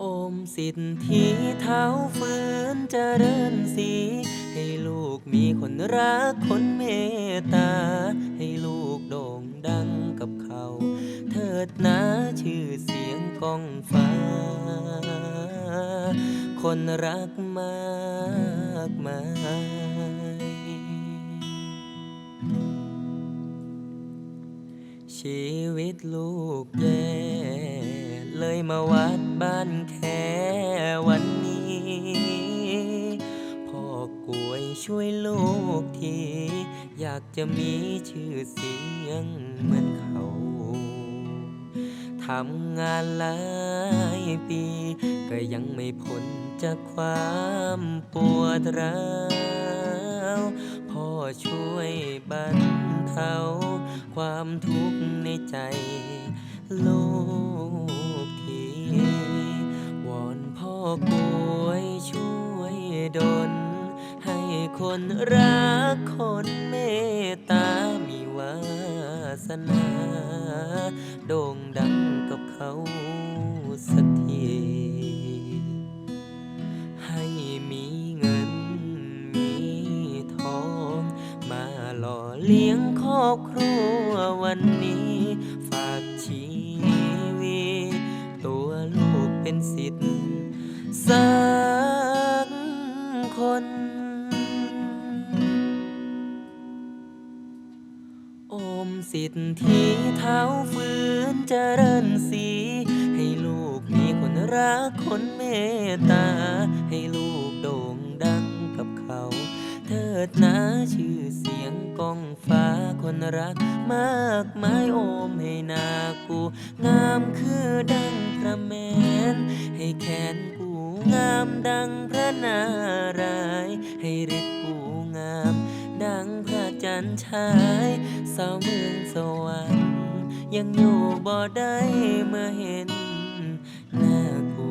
โอมสิทธิเท้าฟื้นเจริญสี ให้ลูกมีคนรักคนเมตตา ให้ลูกโด่งดังกับเขา เถิดนะชื่อเสียงก้องฟ้า คนรักมากมาย ชีวิตลูกแย่ เลยมาวัดบ้านแค่วันนี้ พ่อกล้วยช่วยลูกที อยากจะมีชื่อเสียงเหมือนเขาทำงานหลายปี ก็ยังไม่พ้นจากความปวดร้าว พ่อช่วยบรรเทาความทุกข์ในใจลูกทีวอนพ่อกวยช่วยดลให้คนรักคนเมตตามีวาสนา โด่งดังกับ ล่อเลี้ยงครอบครัววันนี้ ฝากชีวิตตัวลูกเป็นสิทธิ์สักคนอมสิทธิเท้าฟื้นเจริญสี ให้ลูกมีคนรักคนเมตตา รักมากมายโอมให้นากู งามคือดังพระแมน ให้แขนกูงามดังพระนารายให้ฤทธิ์กูงาม ดังพระจันทร์ฉายสาวเมืองสวรรค์ยังอยู่บ่ได้เมื่อเห็นหน้ากู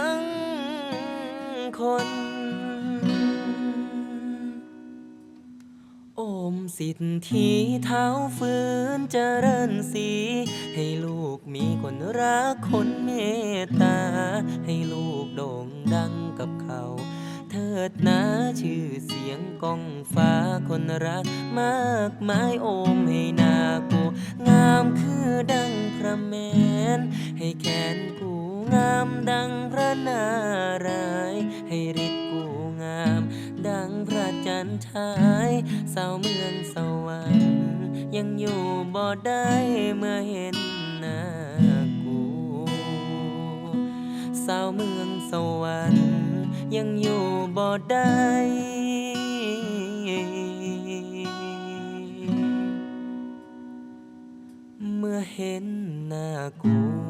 คนโอมสิทธิเท้าฟื้นเจริญสี ให้ลูกมีคนรักคนเมตตา ให้ลูกโด่งดังกับเขาเถิดนะชื่อเสียงกองฟ้าคนรักมากมายโอมให้นากูงามคือดังพระแมน ให้แขนกูงามดังพระนาราย ให้ฤทธิ์กูงาม ดังพระจันทร์ฉายสาวเมืองสวรรค์ยังอยู่บ่ได้เมื่อเห็นหน้ากูสาวเมืองสวรรค์ยังอยู่บ่ได้เมื่อเห็นหน้ากู